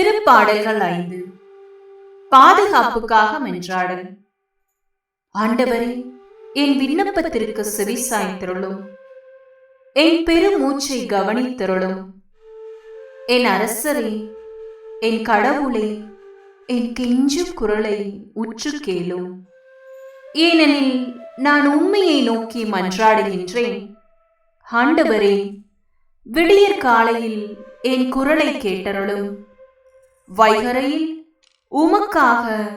திருப்பாடல்கள் ஐந்து. பாதுகாப்புக்காக மென்றாடல். ஆண்டவரே என் விண்ணப்பத்திற்கு செவி சாய்த்திருளும் என் பெருமூச்சை கவனித்திருளும் என் அரசரே என் கடவுளே என் கெஞ்சும் குரலை உற்று கேளும். ஏனெனில் நான் உண்மையை நோக்கி மன்றாடுகின்றேன். ஆண்டவரே விடியற் காலையில் என் குரலை கேட்டருளும். வைகரையில் உமக்காக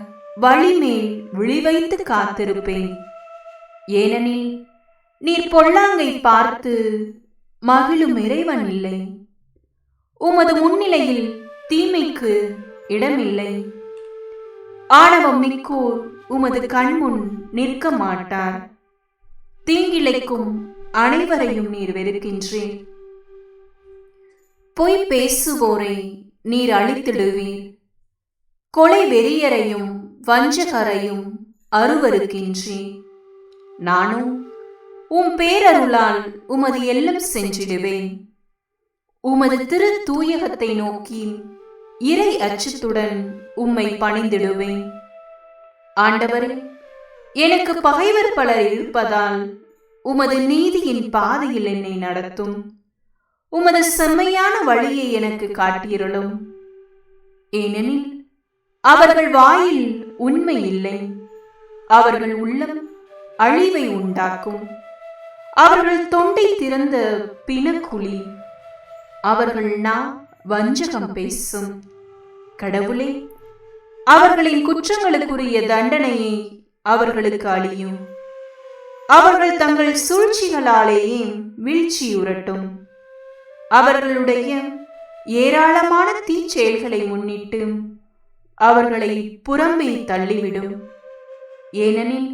வழிமேல் விழிவைத்து காத்திருப்பேன். ஏனெனில் நீர் பொல்லாங்கை பார்த்து மகிழும் இறைவன் இல்லை. உமது முன்னிலையில் தீமைக்கு இடமில்லை. ஆணவம் மிக்கோர் உமது கண்முன் நிற்க மாட்டார். தீங்கிழைக்கும் அனைவரையும் நீர் வெறுக்கின்றேன். பொய் பேசுவோரை நீர் அழித்திடுவீர். கொலை வெறியரையும் வஞ்சகரையும் அருவருக்கின்றேன் நானும் உம் பேரருளால் உமது எல்லம் சென்றிடுவேன் உமது திரு தூயகத்தை நோக்கி இறை அச்சத்துடன் உம்மை பணிந்திடுவேன். ஆண்டவரே எனக்கு பகைவர் பலர் இருப்பதால் உமது நீதியின் பாதையில் என்னை நடத்தும். உமது செம்மையான வழியை எனக்கு காட்டியருளும். ஏனெனில் அவர்கள் வாயில் உண்மை இல்லை. அவர்கள் உள்ளம் அழிவை உண்டாக்கும். அவர்கள் தொண்டை திறந்த பிணக்குழி. அவர்கள் நா வஞ்சகம் பேசும். கடவுளே அவர்களின் குற்றங்களுக்குரிய தண்டனையை அவர்களுக்கு அழியும் அவர்கள் தங்கள் சூழ்ச்சிகளாலேயே வீழ்ச்சியுறட்டும் அவர்களுடைய ஏராளமான தீச்செயல்களை முன்னிட்டு அவர்களை புறம்பே தள்ளிவிடும். ஏனெனில்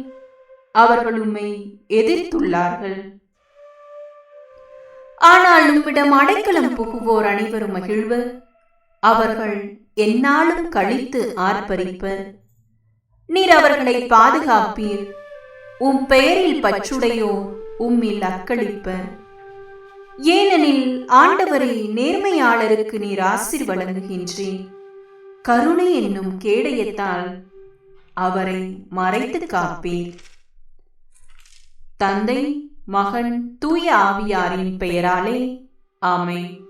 அவர்கள் உண்மை எதிர்த்துள்ளார்கள். ஆனால் உம்மிடம் அடைக்கலம் புகுவோர் அனைவரும் மகிழ்வு. அவர்கள் என்னாலும் கழித்து ஆர்ப்பரிப்பர் நீர் அவர்களை பாதுகாப்பீர். உம் பெயரில் பற்றுடையோ உம்மில் அக்களிப்பர் ஏனெனில் ஆண்டவரை நேர்மையாளருக்கு நீர் ஆசிர் வழங்குகின்றேன். கருணை என்னும் கேடயத்தால் அவரை மறைத்து காப்பீர் தந்தை மகன் தூய ஆவியாரின் பெயராலே. ஆமை